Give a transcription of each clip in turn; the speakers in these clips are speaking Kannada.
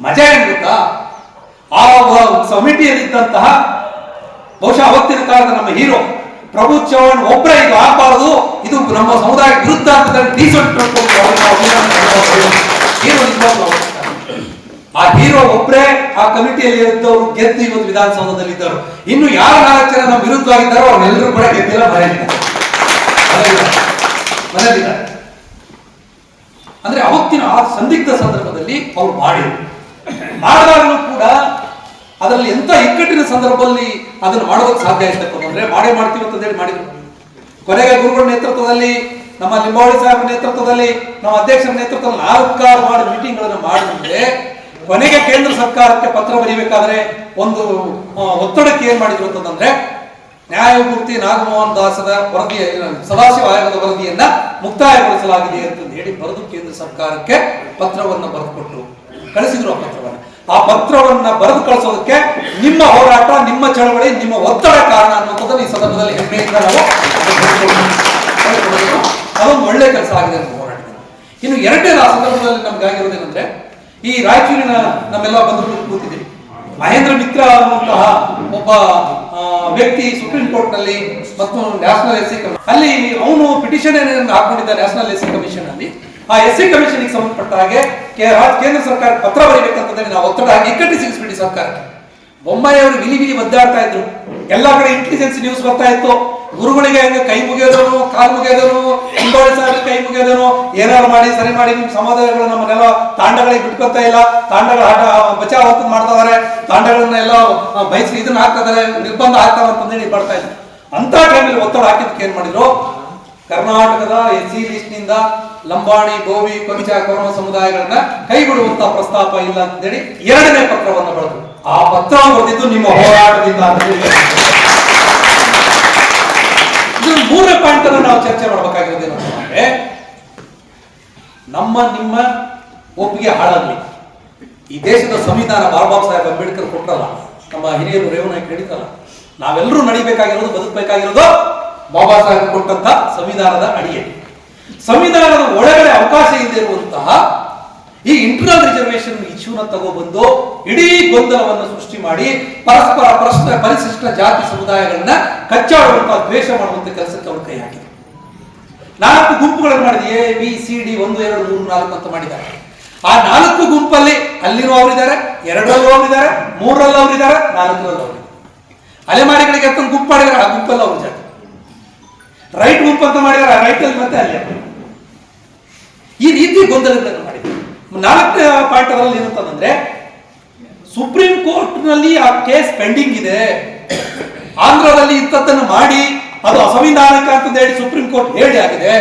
ಮಜಾ ಏನ್ ಗೊತ್ತಾ ಆ ಸಮಿತಿಯಲ್ಲಿದ್ದಂತಹ ಬಹುಶಃ ಅವತ್ತಿನ ಕಾಲದ ನಮ್ಮ ಹೀರೋ ಪ್ರಭು ಚೌಹಾಣ್ ಒಬ್ಬರೇ ಇದು ಆಗಬಾರದು. ಇದು ನಮ್ಮ ಸಮುದಾಯ ವಿರುದ್ಧ ಅಂತ. ಆ ಹೀರೋ ಒಬ್ಬರೇ ಆ ಕಮಿಟಿಯಲ್ಲಿ ಇದ್ದವರು ಗೆದ್ದು ಇವತ್ತು ವಿಧಾನಸೌಧದಲ್ಲಿ ಇದ್ದವರು ಇನ್ನು ಯಾರ ನಾಲ್ಕು ಜನ ನಮ್ಮ ವಿರುದ್ಧವಾಗಿದ್ದಾರೋ ಅವ್ರನ್ನೆಲ್ಲರೂ ಕೂಡ ಗೆದ್ದಿಲ್ಲ. ಮನೆಯಲ್ಲಿದ್ದಾರೆ ಅಂದ್ರೆ ಅವತ್ತಿನ ಆ ಸಂದಿಗ್ಧ ಸಂದರ್ಭದಲ್ಲಿ ಅವ್ರು ಮಾಡಿದ್ರು. ಮಾಡಿದಾಗಲೂ ಕೂಡ ಅದರಲ್ಲಿ ಎಂತ ಇಕ್ಕಟ್ಟಿನ ಸಂದರ್ಭದಲ್ಲಿ ಅದನ್ನು ಮಾಡೋದಕ್ಕೆ ಸಾಧ್ಯ ಇರ್ತಕ್ಕಂಥ ಅಂದ್ರೆ ಮಾಡೇ ಮಾಡ್ತೀವಿ ಅಂತ ಹೇಳಿ ಮಾಡಿದ್ರು. ಕೊನೆಗೆ ಗುರುಗಳ ನೇತೃತ್ವದಲ್ಲಿ, ನಮ್ಮ ಲಿಂಬಾವಳಿ ಸಾಹೇಬರ ನೇತೃತ್ವದಲ್ಲಿ, ನಮ್ಮ ಅಧ್ಯಕ್ಷರ ನೇತೃತ್ವದಲ್ಲಿ ನಾಲ್ಕಾರು ಮಾಡಿ ಮೀಟಿಂಗ್ಗಳನ್ನು ಮಾಡಿದ್ರೆ ಕೊನೆಗೆ ಕೇಂದ್ರ ಸರ್ಕಾರಕ್ಕೆ ಪತ್ರ ಬರೀಬೇಕಾದ್ರೆ ಒಂದು ಒತ್ತಡಕ್ಕೆ ಏನ್ ಮಾಡಿದ್ರು ಅಂತಂದ್ರೆ ನ್ಯಾಯಮೂರ್ತಿ ನಾಗಮೋಹನ್ ದಾಸದ ವರದಿ, ಸದಾಶಿವ ಆಯೋಗದ ವರದಿಯನ್ನ ಮುಕ್ತಾಯಗೊಳಿಸಲಾಗಿದೆ ಅಂತ ಹೇಳಿ ಬರೆದು ಕೇಂದ್ರ ಸರ್ಕಾರಕ್ಕೆ ಪತ್ರವನ್ನು ಬರೆದುಕೊಟ್ಟು ಕಳಿಸಿದ್ರು ಆ ಪತ್ರವನ್ನ. ಆ ಪತ್ರವನ್ನ ಬರೆದು ಕಳಿಸೋದಕ್ಕೆ ನಿಮ್ಮ ಹೋರಾಟ, ನಿಮ್ಮ ಚಳವಳಿ, ನಿಮ್ಮ ಒತ್ತಡ ಕಾರಣ ಅನ್ನುವಂಥದ್ದನ್ನು ಈ ಸಂದರ್ಭದಲ್ಲಿ ಹೆಮ್ಮೆಯಿಂದ ನಾವು. ಅದೊಂದು ಒಳ್ಳೆ ಕೆಲಸ ಆಗಿದೆ ನಮ್ಮ ಹೋರಾಟದಲ್ಲಿ ಇನ್ನು ಎರಡನೇ ಆ ಸಂದರ್ಭದಲ್ಲಿ ನಮ್ಗೆ ಆಗಿರೋದೇನಂದ್ರೆ ಈ ರಾಯಚೂರಿನ ನಮ್ಮೆಲ್ಲ ಬಂದು ಕೂತಿದ್ದೀವಿ ಮಹೇಂದ್ರ ಮಿತ್ರ ಅನ್ನುವಂತಹ ಒಬ್ಬ ವ್ಯಕ್ತಿ ಸುಪ್ರೀಂ ಕೋರ್ಟ್ನಲ್ಲಿ ಮತ್ತು ನ್ಯಾಷನಲ್ ಎಸ್ ಸಿ ಅಲ್ಲಿ ಅವನು ಪಿಟಿಷನ್ ಹಾಕೊಂಡಿದ್ದ ನ್ಯಾಷನಲ್ ಎಸ್ ಕಮಿಷನ್ ಅಲ್ಲಿ ಆ ಎಸ್ ಸಿ ಕಮಿಷನ್ ಸಂಬಂಧಪಟ್ಟ ಹಾಗೆ ಕೇಂದ್ರ ಸರ್ಕಾರ ಪತ್ರ ಬರೀಬೇಕಂತಂದ್ರೆ ನಾವು ಒತ್ತಡ ಹಾಕಿ ಇಕ್ಕಟ್ಟಿ ಸಿಗಿಸ್ಬಿಡಿ ಸರ್ಕಾರಕ್ಕೆ. ಬೊಮ್ಮಾಯಿ ಅವರು ವಿಲಿ ವಿಲಿ ಒದ್ದಾಡ್ತಾ ಇದ್ರು. ಎಲ್ಲಾ ಕಡೆ ಇಂಟೆಲಿಜೆನ್ಸ್ ನ್ಯೂಸ್ ಬರ್ತಾ ಇತ್ತು. ಗುರುಗಳಿಗೆ ಹೆಂಗ ಕೈ ಮುಗಿಯೋದನು, ಕಾಲು ಮುಗಿಯೋದನು ಹಿಂದೋಳಿ ಕೈ ಮುಗಿಯೋದನು ಏನಾರು ಮಾಡಿ, ಸರಿ ಮಾಡಿ ನಿಮ್ ಸಮುದಾಯಗಳು ನಮ್ಮನ್ನೆಲ್ಲ ತಾಂಡಗಳಿಗೆ ಬಿಟ್ಕೊತಾ ಇಲ್ಲ. ತಾಂಡಗಳ ಆಟ ಬಚಾವ್ ಅಂತ ಮಾಡ್ತಾ ಇದಾರೆ. ತಾಂಡಗಳನ್ನೆಲ್ಲ ಬಯಸಿ ಇದನ್ನ ಹಾಕ್ತಾ ಇದಾರೆ. ನಿರ್ಬಂಧ ಹಾಕ್ತಾರ ಅಂತಂದೇಳಿ ಬರ್ತಾ ಇದ್ರು. ಅಂತ ಟೈಮಲ್ಲಿ ಒತ್ತಡ ಹಾಕಿದ್ದಕ್ಕೆ ಏನ್ ಮಾಡಿದ್ರು? ಕರ್ನಾಟಕದ ಎಸ್ ಸಿ ಲಿಸ್ಟ್ನಿಂದ ಲಂಬಾಣಿ ಗೋವಿ ಕೊಂಚ ಕೌರವ ಸಮುದಾಯಗಳನ್ನ ಕೈಬಿಡುವಂತ ಪ್ರಸ್ತಾಪ ಇಲ್ಲ ಅಂತೇಳಿ ಎರಡನೇ ಪತ್ರವನ್ನು ಬರೆದು ಆ ಪತ್ರ ಬರೆದಿದ್ದು ನಿಮ್ಮ ಹೋರಾಟದಿಂದ ಅಂತ ಹೇಳಿ. ಮೂರನೇ ಪಾಯಿಂಟ್ ಅನ್ನು ನಾವು ಚರ್ಚೆ ಮಾಡಬೇಕಾಗಿರೋದೇನು ಅಂತಂದ್ರೆ ನಮ್ಮ ನಿಮ್ಮ ಒಪ್ಪಿಗೆ ಹಾಳಾಗ್ಲಿ ಈ ದೇಶದ ಸಂವಿಧಾನ ಬಾಬಾ ಸಾಹೇಬ್ ಅಂಬೇಡ್ಕರ್ ಕೊಟ್ಟಲ್ಲ ನಮ್ಮ ಹಿರಿಯರು ರೇವಣ್ಣ ಹೇಳಿದ್ರಲ್ಲ ನಾವೆಲ್ಲರೂ ನಡಿಬೇಕಾಗಿರೋದು, ಬದುಕಬೇಕಾಗಿರೋದು ಬಾಬಾ ಸಾಹೇಬ್ ಕೊಟ್ಟಂತಹ ಸಂವಿಧಾನದ ಅಡಿಯಲ್ಲಿ ಸಂವಿಧಾನದ ಒಳಗಡೆ ಅವಕಾಶ ಇದೆ ಇರುವಂತಹ ಈ ಇಂಟರ್ನಲ್ ರಿಸರ್ವೇಶನ್ ಇಶ್ಯೂನ ತಗೊಬಂದು ಇಡೀ ಗೊಂದಲವನ್ನು ಸೃಷ್ಟಿ ಮಾಡಿ ಪರಸ್ಪರ ಪ್ರಶ್ನೆ ಪರಿಶಿಷ್ಟ ಜಾತಿ ಸಮುದಾಯಗಳನ್ನ ಕಚ್ಚಾಡುವಂತಹ ದ್ವೇಷ ಮಾಡುವಂತ ಕೆಲಸಕ್ಕೆ ಅವರು ಕೈ ಹಾಕಿದೆ ನಾಲ್ಕು ಗುಂಪುಗಳನ್ನು ಮಾಡಿದೆ ಎ, ಬಿ, ಸಿ, ಡಿ, ಒಂದು, ಎರಡು, ಮೂರು, ನಾಲ್ಕು ಅಂತ ಮಾಡಿದ್ದಾರೆ. ಆ ನಾಲ್ಕು ಗುಂಪಲ್ಲಿ ಅಲ್ಲಿರುವ ಅವರಿದ್ದಾರೆ ಎರಡರಲ್ಲೂ ಅವರಿದ್ದಾರೆ ಮೂರರಲ್ಲಿ ಅವರಿದ್ದಾರೆ ನಾಲ್ಕರಲ್ಲಿ ಅವರಿದ್ದಾರೆ ಅಲೆಮಾರಿಗಳಿಗೆ ಅಂತ ಗುಂಪು ಮಾಡಿದ್ದಾರೆ, ಆ ಗುಂಪಲ್ಲಿ ಅವರು ಜಾತಿ ರೈಟ್ ಗುಂಪು ಅಂತ ಮಾಡಿದ್ರೆ, ಆ ರೈಟ್ ಅಲ್ಲಿ ಮತ್ತೆ ಅಲ್ಲಿ. ಈ ರೀತಿ ಗೊಂದಲಗಳನ್ನು ಮಾಡಿದ್ದಾರೆ ನಾಲ್ಕನೇ ಪಾಯಿಂಟ್ ಅದರಲ್ಲಿ ಏನಂತಂದ್ರೆ ಸುಪ್ರೀಂ ಕೋರ್ಟ್ನಲ್ಲಿ ಆ ಕೇಸ್ ಪೆಂಡಿಂಗ್ ಇದೆ. ಆಂಧ್ರದಲ್ಲಿ ಇಂಥದ್ದನ್ನು ಮಾಡಿ, ಅದು ಅಸಂವಿಧಾನಿಕ ಅಂತ ಹೇಳಿ ಸುಪ್ರೀಂ ಕೋರ್ಟ್ ಹೇಳಿ ಆಗಿದೆ.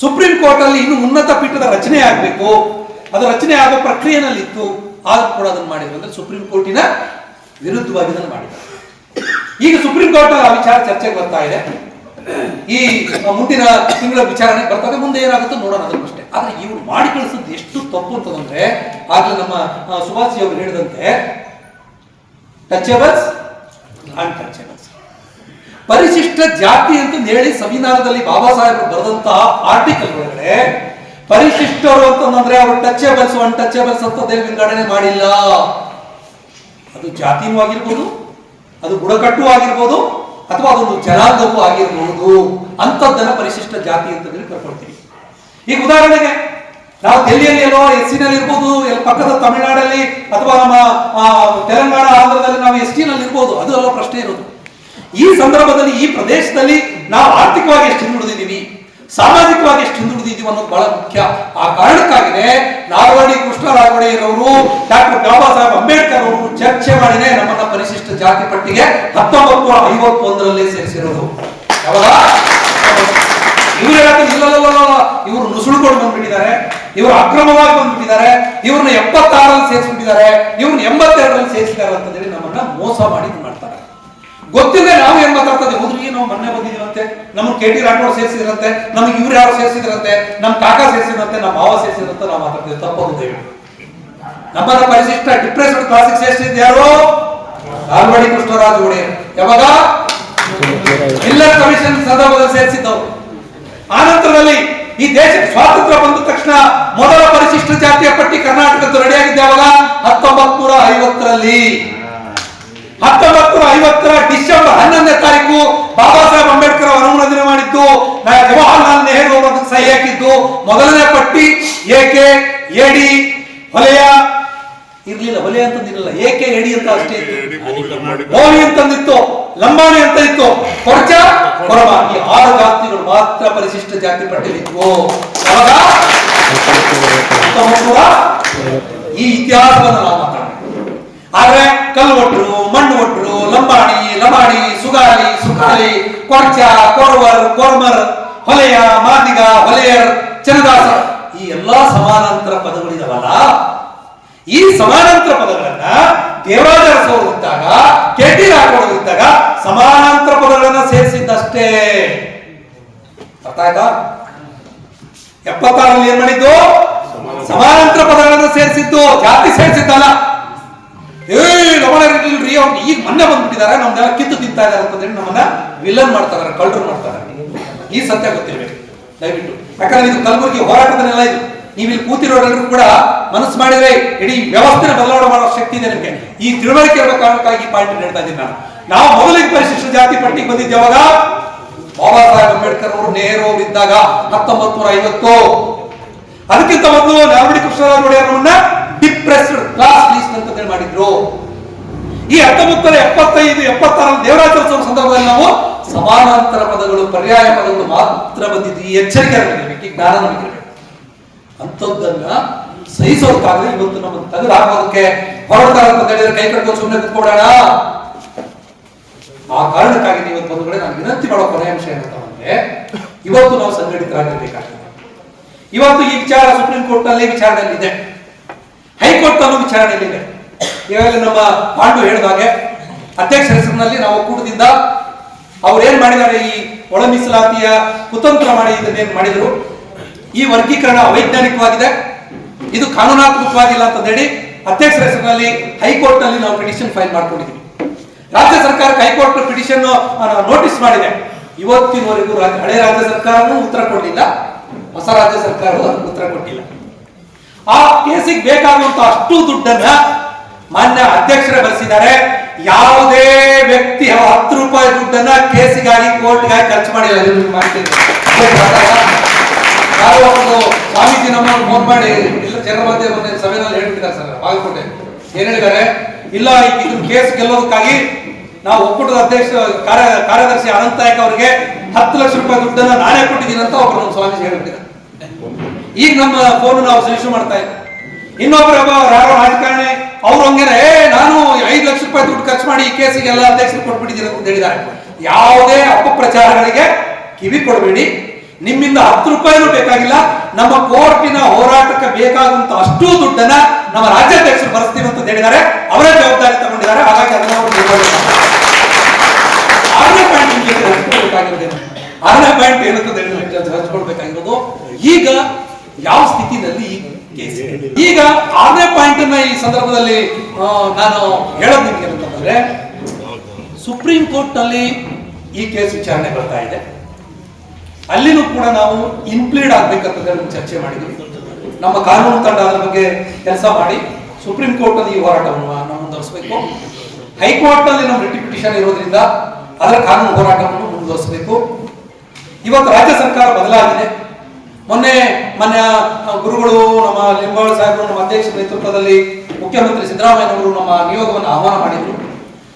ಸುಪ್ರೀಂ ಕೋರ್ಟ್ ಅಲ್ಲಿ ಇನ್ನು ಉನ್ನತ ಪೀಠದ ರಚನೆ ಆಗಬೇಕು. ಅದು ರಚನೆ ಆಗೋ ಪ್ರಕ್ರಿಯೆನಲ್ಲಿ ಇತ್ತು ಆದ್ರೂ ಕೂಡ ಅದನ್ನು ಮಾಡಿದ್ರು. ಅಂದ್ರೆ ಸುಪ್ರೀಂ ಕೋರ್ಟಿನ ವಿರುದ್ಧವಾಗಿ ಇದನ್ನು ಮಾಡಿದ್ದಾರೆ ಈಗ ಸುಪ್ರೀಂ ಕೋರ್ಟ್ ಆ ವಿಚಾರ ಚರ್ಚೆಗೆ ಬರ್ತಾ ಇದೆ. ಈ ಮುಂದಿನ ತಿಂಗಳ ವಿಚಾರಣೆ ಬರ್ತದೆ, ಮುಂದೆ ಏನಾಗುತ್ತೋ ನೋಡೋಣ ಅಷ್ಟೇ ಆದ್ರೆ ಇವ್ರು ಮಾಡಿ ಕಳಿಸೋದು ಎಷ್ಟು ತಪ್ಪು ಅಂತಂದ್ರೆ, ಆಗ್ಲೇ ನಮ್ಮ ಸುಭಾಷ್ ಅವರು ಹೇಳಿದಂತೆ ಟಚೇಬಲ್ಸ್ ಅನ್ಟಚೇಬಲ್ಸ್ ಪರಿಶಿಷ್ಟ ಜಾತಿ ಅಂತ ಹೇಳಿ ಸಂವಿಧಾನದಲ್ಲಿ ಬಾಬಾ ಸಾಹೇಬರು ಬರೆದಂತಹ ಆರ್ಟಿಕಲ್ ಒಳಗಡೆ, ಪರಿಶಿಷ್ಟರು ಅಂತಂದ್ರೆ ಅವರು ಟಚೇಬಲ್ಸ್ ಅನ್ಟಚೇಬಲ್ಸ್ ಅಂತ ದೇವ್ ವಿಂಗಡಣೆ ಮಾಡಿಲ್ಲ. ಅದು ಜಾತಿನೂ ಆಗಿರ್ಬೋದು, ಅದು ಬುಡಕಟ್ಟು ಆಗಿರ್ಬೋದು ಅಥವಾ ಅದೊಂದು ಜನಾಂಗವೂ ಆಗಿರಬಹುದು, ಅಂಥದ್ದನ್ನು ಪರಿಶಿಷ್ಟ ಜಾತಿ ಅಂತ ಹೇಳಿ ಕರ್ಕೊಳ್ತೀವಿ ಈಗ ಉದಾಹರಣೆಗೆ, ನಾವು ದೆಹಲಿಯಲ್ಲಿ ಎಲ್ಲೋ ಎಸ್ನಲ್ಲಿ ಇರ್ಬೋದು ಎಲ್ಲಿ ಪಕ್ಕದ ತಮಿಳುನಾಡಲ್ಲಿ, ಅಥವಾ ನಮ್ಮ ತೆಲಂಗಾಣ ಆಂಧ್ರದಲ್ಲಿ ನಾವು ಎಸ್ನಲ್ಲಿ ಇರ್ಬೋದು, ಅದು ಅಲ್ಲ ಪ್ರಶ್ನೆ ಇರೋದು. ಈ ಸಂದರ್ಭದಲ್ಲಿ ಈ ಪ್ರದೇಶದಲ್ಲಿ ನಾವು ಆರ್ಥಿಕವಾಗಿ ಎಷ್ಟು ಹಿಂದುಳಿದಿದ್ದೀವಿ? ಸಾಮಾಜಿಕವಾಗಿ ಎಷ್ಟು ಹಿಂದುಳಿದಿದ್ದೀವಿ ಅನ್ನೋದು ಬಹಳ ಮುಖ್ಯ. ಆ ಕಾರಣಕ್ಕಾಗಿದೆ ನಾಲ್ವಡಿ ಕೃಷ್ಣ ಇರೋರು ಡಾಕ್ಟರ್ ಬಾಬಾ ಸಾಹೇಬ್ ಅಂಬೇಡ್ಕರ್ ಅವರು ಚರ್ಚೆ ಮಾಡಿನೇ ನಮ್ಮನ್ನ ಪರಿಶಿಷ್ಟ ಜಾತಿ ಪಟ್ಟಿಗೆ ಹತ್ತೊಂಬತ್ತು ಐವತ್ತೊಂದರಲ್ಲಿ ಸೇರಿಸಿರೋದು. ಇವರು ಇಲ್ಲಲ್ಲ ಇವರು ನುಸುಳುಕೊಂಡು ಬಂದ್ಬಿಟ್ಟಿದ್ದಾರೆ, ಇವರು ಅಕ್ರಮವಾಗಿ ಬಂದ್ಬಿಟ್ಟಿದ್ದಾರೆ, ಇವ್ರನ್ನ ಎಪ್ಪತ್ತಾರಲ್ಲಿ ಸೇರಿಸ್ಬಿಟ್ಟಿದ್ದಾರೆ, ಇವ್ರನ್ನ ಎಂಬತ್ತೆರಡರಲ್ಲಿ ಸೇರಿಸಿದ್ದಾರೆ ಅಂತ ನಮ್ಮನ್ನ ಮೋಸ ಮಾಡಿ ಗೊತ್ತಿದೆ ನಾವು ಏನ್ ಮಾತಾಡ್ತದೆ ಹೋದ್ರಿ, ನಾವು ಮೊನ್ನೆ ಬಂದಿದ್ದೀವಂತೆ. ನಮ್ಮ ಕೆ ಟಿ ರಾಠೋಡ್ ಸೇರಿಸಿದ್ರಂತೆ, ನಮ್ಗೆ ಇವ್ರು ಯಾರು ಸೇರಿಸಿದ್ರಂತೆ, ನಮ್ ಕಾಕ ಸೇರಿಸಿದ್ರಂತೆ ನಮ್ಮ ಮಾವ ಸೇರಿಸಿದ್ರಂತೆ ನಾವು ಮಾತಾಡ್ತೀವಿ. ತಪ್ಪದು ದಯವಿಟ್ಟು ನಮ್ಮನ್ನ ಪರಿಶಿಷ್ಟ ಡಿಪ್ರೆಸ್ಡ್ ಕ್ಲಾಸಿಗೆ ಸೇರಿಸಿದ್ ಯಾರು? ನಾಲ್ವಡಿ ಕೃಷ್ಣರಾಜ ಒಡೆಯರ್ ಯಾವಾಗ? ಜಿಲ್ಲಾ ಕಮಿಷನ್ ಸಂದರ್ಭದಲ್ಲಿ ಸೇರಿಸಿದ್ದವು ಆ ನಂತರದಲ್ಲಿ ಈ ದೇಶಕ್ಕೆ ಸ್ವಾತಂತ್ರ್ಯ ಬಂದ ತಕ್ಷಣ ಮೊದಲ ಪರಿಶಿಷ್ಟ ಜಾತಿಯ ಪಟ್ಟಿ ಕರ್ನಾಟಕದ್ದು ರೆಡಿಯಾಗಿದ್ದೆ ಯಾವಾಗ? ಕಾಲದಲ್ಲಿ ಹತ್ತೊಂಬತ್ತು ಐವತ್ತರ ಡಿಸೆಂಬರ್ ಹನ್ನೊಂದನೇ ತಾರೀಕು ಬಾಬಾ ಸಾಹೇಬ್ ಅಂಬೇಡ್ಕರ್ ಅವರು ಅನುಮೋದನೆ ಮಾಡಿದ್ದು ಜವಾಹರ್ಲಾಲ್ ನೆಹರು ಅವರು ಸಹಿ ಹಾಕಿದ್ದು, ಮೊದಲನೇ ಪಟ್ಟಿ ಏಕೆ ಎಡಿ ಹೊಲೆಯ. ಇರ್ಲಿಲ್ಲ, ಹೊಲೆ ಅಂತಂದಿರಲಿಲ್ಲ ಏಕೆ ಎಡಿ ಅಂತ ಅಷ್ಟೇ ಇತ್ತು. ಮೋವಿ ಅಂತಂದಿತ್ತು, ಲಂಬಾಣಿ ಅಂತ ಇತ್ತು ಕೊರಚ ಕೊರಮ ಈ ಆರು ಜಾತಿಗಳು ಮಾತ್ರ ಪರಿಶಿಷ್ಟ ಜಾತಿ ಪಟ್ಟಿಲಿದ್ವು ಈ ಇತಿಹಾಸವನ್ನು ನಾವು ಮಾತಾಡೋಣ. ಆದ್ರೆ ಕಲ್ಲು ಒಟ್ರು ಮಣ್ಣು ಒಟ್ರು ಲಂಬಾಣಿ ಲಮಾಣಿ ಸುಗಾಲಿ ಸುಖಾಲಿ ಕೊರ್ಚ ಕೊರವರ್ ಕೊರ್ಮರ್ ಹೊಲೆಯ ಮಾದಿಗ ಹೊಲೆಯರ್ ಚನದಾಸ ಈ ಎಲ್ಲಾ ಸಮಾನಾಂತರ ಪದಗಳಿದಾವಲ್ಲ? ಈ ಸಮಾನಾಂತರ ಪದಗಳನ್ನ ದೇವಾಲಯ ಇದ್ದಾಗ ಕೆ ಟಿ ಇದ್ದಾಗ ಸಮಾನಾಂತರ ಪದಗಳನ್ನ ಸೇರಿಸಿದ್ದಷ್ಟೇ. ಅರ್ಥ ಆಯ್ತಾ? ಎಪ್ಪತ್ತಾರಲ್ಲಿ ಏನ್ ಮಾಡಿದ್ದು? ಸಮಾನಾಂತರ ಪದಗಳನ್ನು ಸೇರಿಸಿದ್ದು. ಜಾತಿ ಸೇರಿಸಿದ್ದಲ್ಲ. ಏ ರಮಣ ಇರ್ಲಿಲ್ರಿ ಅವ್ರು ಈಗ ಮೊನ್ನೆ ಬಂದ್ಬಿಟ್ಟಿದ್ದಾರೆ ನಮ್ದೆಲ್ಲ ಕಿತ್ತು ತಿಂತಾ ಇದಾರೆ ಅಂತಂದೇಳಿ ನಮ್ಮನ್ನ ವಿಲನ್ ಮಾಡ್ತಾರೆ, ಕಳ್ಳರು ಮಾಡ್ತಾರೆ. ಈ ಸತ್ಯ ಗೊತ್ತಿರ್ಬೇಕು. ದಯವಿಟ್ಟು. ಯಾಕಂದ್ರೆ ಇದು ಕಲಬುರಗಿ ಹೋರಾಟದನ್ನೆಲ್ಲ ಇದು. ನೀವು ಇಲ್ಲಿ ಕೂತಿರೋರೆಲ್ಲರೂ ಕೂಡ ಮನಸ್ಸು ಮಾಡಿದ್ರೆ ಇಡೀ ವ್ಯವಸ್ಥೆನ ಬದಲಾವಣೆ ಮಾಡೋ ಶಕ್ತಿ ಇದೆ ನಿಮಗೆ. ಈ ತಿಳುವಳಿಕೆ ಇರೋ ಕಾರಣಕ್ಕಾಗಿ ಪಾಯಿಂಟ್ ಹೇಳ್ತಾ ಇದ್ದೀನಿ ನಾನು. ನಾವು ಮೊದಲಿಗೆ ಪರಿಶಿಷ್ಟ ಜಾತಿ ಪಟ್ಟಿಗೆ ಬಂದಿದ್ದೇವಾಗ ಬಾಬಾ ಸಾಹೇಬ್ ಅಂಬೇಡ್ಕರ್ ಅವರು ನೇರು ಬಿದ್ದಾಗ ಹತ್ತೊಂಬತ್ತು ನೂರ ಐವತ್ತು. ಅದಕ್ಕಿಂತ ಮೊದಲು ನಾಲ್ವಡಿ ಕೃಷ್ಣರಾಜ ಒಡೆಯರನ್ನ ಡಿಪ್ರೆಸ್ಡ್ ಕ್ಲಾಸ್ ಲೀಸ್ಟ್ ಅಂತ ಹೇಳಿ ಮಾಡಿದ್ರು. ಈ ಹತ್ತೊಂಬತ್ತರ ಎಪ್ಪತ್ತೈದು, ಎಪ್ಪತ್ತಾರರಲ್ಲಿ ದೇವರಾಜೋತ್ಸವ ಸಂದರ್ಭದಲ್ಲಿ ನಾವು ಸಮಾನಾಂತರ ಪದಗಳು, ಪರ್ಯಾಯ ಪದಗಳು ಮಾತ್ರ ಬಂದಿದ್ದು ಈ ಎಚ್ಚರಿಕೆ ಈ ಜ್ಞಾನ ನಮಗಿರಬೇಕು ಅಂಥದ್ದನ್ನ ಇವತ್ತು ನಮ್ಮ ತಗದು ಆಗೋದಕ್ಕೆ ಹೊರಡ್ತಾರೆ ಅಂತ ಹೇಳಿದ್ರೆ ಕೈ ಕಟ್ಕೊಂಡು ಸುಮ್ಮನೆ ಕುತ್ಕೊಡೋಣ ಆ ಕಾರಣಕ್ಕಾಗಿ ಇವತ್ತು ಒಂದು ಕಡೆ ನಾನು ವಿನಂತಿ ಮಾಡೋ ಕೊನೆಯ ಅಂಶ ಏನಂತ ಅಂದ್ರೆ, ಇವತ್ತು ನಾವು ಸಂಘಟಿತರಾಗಿರ್ಬೇಕಾಗ್ತದೆ ಇವತ್ತು ಈ ವಿಚಾರ ಸುಪ್ರೀಂ ಕೋರ್ಟ್ನಲ್ಲಿ ವಿಚಾರಣೆಯಲ್ಲಿದೆ. ಹೈಕೋರ್ಟ್ ಅಲ್ಲೂ ವಿಚಾರಣೆಯಲ್ಲಿದೆ ಈಗಾಗಲೇ ನಮ್ಮ ಪಾಂಡು ಹೇಳಿದ ಹಾಗೆ, ಅಧ್ಯಕ್ಷ ಹೆಸರಿನಲ್ಲಿ ನಾವು ಅವ್ರು ಏನ್ ಮಾಡಿದ್ದಾರೆ, ಈ ಒಳ ಮೀಸಲಾತಿಯ ಕುತಂತ್ರ ಮಾಡಿ ಇದನ್ನೇನು ಮಾಡಿದ್ರು? ಈ ವರ್ಗೀಕರಣ ಅವೈಜ್ಞಾನಿಕವಾಗಿದೆ ಇದು ಕಾನೂನಾತ್ಮಕವಾಗಿಲ್ಲ ಅಂತ ಹೇಳಿ ಅಧ್ಯಕ್ಷರ ಹೆಸರಿನಲ್ಲಿ ಹೈಕೋರ್ಟ್ನಲ್ಲಿ ನಾವು ಪಿಟಿಷನ್ ಫೈಲ್ ಮಾಡ್ಕೊಂಡಿದ್ದೀವಿ. ರಾಜ್ಯ ಸರ್ಕಾರಕ್ಕೆ ಹೈಕೋರ್ಟ್ ಪಿಟಿಷನ್ ನೋಟಿಸ್ ಮಾಡಿದೆ. ಇವತ್ತಿನವರೆಗೂ ಹಳೆ ರಾಜ್ಯ ಸರ್ಕಾರನೂ ಉತ್ತರ ಕೊಡಲಿಲ್ಲ. ಹೊಸ ರಾಜ್ಯ ಸರ್ಕಾರವೂ ಉತ್ತರ ಕೊಟ್ಟಿಲ್ಲ ಆ ಕೇಸಿಗೆ ಬೇಕಾಗುವಂತ ಅಷ್ಟು ದುಡ್ಡನ್ನ ಮಾನ್ಯ ಅಧ್ಯಕ್ಷರೇ ಬರೆಸಿದ್ದಾರೆ. ಯಾವುದೇ ವ್ಯಕ್ತಿ ಹತ್ತು ರೂಪಾಯಿ ದುಡ್ಡನ್ನ ಕೇಸಿಗಾಗಿ ಕೋರ್ಟ್ಗಾಗಿ ಖರ್ಚು ಮಾಡಿಲ್ಲ ಒಂದು ಸ್ವಾಮೀಜಿ ನಮ್ಮನ್ನು ಫೋನ್ ಮಾಡಿ, ಇಲ್ಲ ಜನ ಒಂದು ಸಭೆಯಲ್ಲಿ ಹೇಳ್ಬಿಟ್ಟಿದ್ದಾರೆ ಸರ್, ಬಾಗಲಕೋಟೆ. ಏನ್ ಹೇಳಿದ್ದಾರೆ? ಇಲ್ಲ ಇದನ್ನ ಕೇಸ್ ಗೆಲ್ಲೋದಕ್ಕಾಗಿ ನಾವು ಒಕ್ಕೂಟದ ಅಧ್ಯಕ್ಷ, ಕಾರ್ಯ, ಕಾರ್ಯದರ್ಶಿ ಅನಂತ ನಾಯಕ್ ಅವರಿಗೆ ಹತ್ತು ಲಕ್ಷ ರೂಪಾಯಿ ದುಡ್ಡನ್ನ ನಾನೇ ಕೊಟ್ಟಿದ್ದೀನಿ ಅಂತ ಒಬ್ಬರು ನಮ್ಮ ಸ್ವಾಮೀಜಿ ಹೇಳ್ಬಿಟ್ಟಿದ್ದಾರೆ. ಈಗ ನಮ್ಮ ಫೋನ್ ನಾವು ಸಹಿಸು ಮಾಡ್ತಾ ಇದ್ದೆ ಇನ್ನೊಬ್ರು ಯಾರು ರಾಜಕಾರಣಿ, ಅವ್ರು ಹಂಗೆ ಏ, ನಾನು ಐದು ಲಕ್ಷ ರೂಪಾಯಿ ದುಡ್ಡು ಖರ್ಚು ಮಾಡಿ ಈ ಕೇಸಿಗೆ ಎಲ್ಲ ಅಧ್ಯಕ್ಷರು ಕೊಟ್ಬಿಟ್ಟಿದ್ದೀನಿ ಅಂತ ಹೇಳಿದ್ದಾರೆ. ಯಾವುದೇ ಅಪಪ್ರಚಾರಗಳಿಗೆ ಕಿವಿ ಕೊಡಬೇಡಿ. ನಿಮ್ಮಿಂದ ಹತ್ತು ರೂಪಾಯಿನೂ ಬೇಕಾಗಿಲ್ಲ. ನಮ್ಮ ಕೋರ್ಟಿನ ಹೋರಾಟಕ್ಕೆ ಬೇಕಾದಂತ ಅಷ್ಟು ದುಡ್ಡನ್ನ ನಮ್ಮ ರಾಜ್ಯಾಧ್ಯಕ್ಷರು ಬರೆಸ್ತೀವಿ ಅಂತ ಹೇಳಿದ್ದಾರೆ. ಅವರೇ ಜವಾಬ್ದಾರಿ ತಗೊಂಡಿದ್ದಾರೆ. ಹಾಗಾಗಿ ಅದನ್ನ. ಆರನೇ ಪಾಯಿಂಟ್ ಏನಂತ ಹಂಚ್ಕೊಳ್ಬೇಕಾಗಿರೋದು. ಈಗ ಯಾವ ಸ್ಥಿತಿನಲ್ಲಿ? ಈಗ ಆರನೇ ಪಾಯಿಂಟ್ ಅನ್ನ ಈ ಸಂದರ್ಭದಲ್ಲಿ ನಾನು ಹೇಳೋದು ನಿಮ್ಗೆ ಅಂತಂದ್ರೆ ಸುಪ್ರೀಂ ಕೋರ್ಟ್ನಲ್ಲಿ ಈ ಕೇಸ್ ವಿಚಾರಣೆ ಬರ್ತಾ ಇದೆ. ಅಲ್ಲಿನೂ ಕೂಡ ನಾವು ಇಂಪ್ಲೀಡ್ ಆಗ್ಬೇಕಂತ ಹೇಳಿ ಚರ್ಚೆ ಮಾಡಿದ್ವಿ. ನಮ್ಮ ಕಾನೂನು ತಂಡ ಅದರ ಬಗ್ಗೆ ಕೆಲಸ ಮಾಡಿ ಸುಪ್ರೀಂ ಕೋರ್ಟ್ ಅಲ್ಲಿ ಈ ಹೋರಾಟವನ್ನು ನಾವು ಮುಂದುವರಿಸಬೇಕು. ಹೈಕೋರ್ಟ್ನಲ್ಲಿ ನಮ್ಮ ರಿಟಿ ಪಿಟಿಷನ್ ಇರೋದ್ರಿಂದ ಅದರ ಕಾನೂನು ಹೋರಾಟವನ್ನು ಮುಂದುವರಿಸಬೇಕು. ಇವತ್ತು ರಾಜ್ಯ ಸರ್ಕಾರ ಬದಲಾಗಿದೆ ಮೊನ್ನೆ ಗುರುಗಳು, ನಮ್ಮ ಲಿಂಬಾಳ್ ಸಾಹೇಬರು, ನಮ್ಮ ಅಧ್ಯಕ್ಷ ನೇತೃತ್ವದಲ್ಲಿ ಮುಖ್ಯಮಂತ್ರಿ ಸಿದ್ದರಾಮಯ್ಯನವರು ನಮ್ಮ ನಿಯೋಗವನ್ನು ಆಹ್ವಾನ ಮಾಡಿದ್ರು.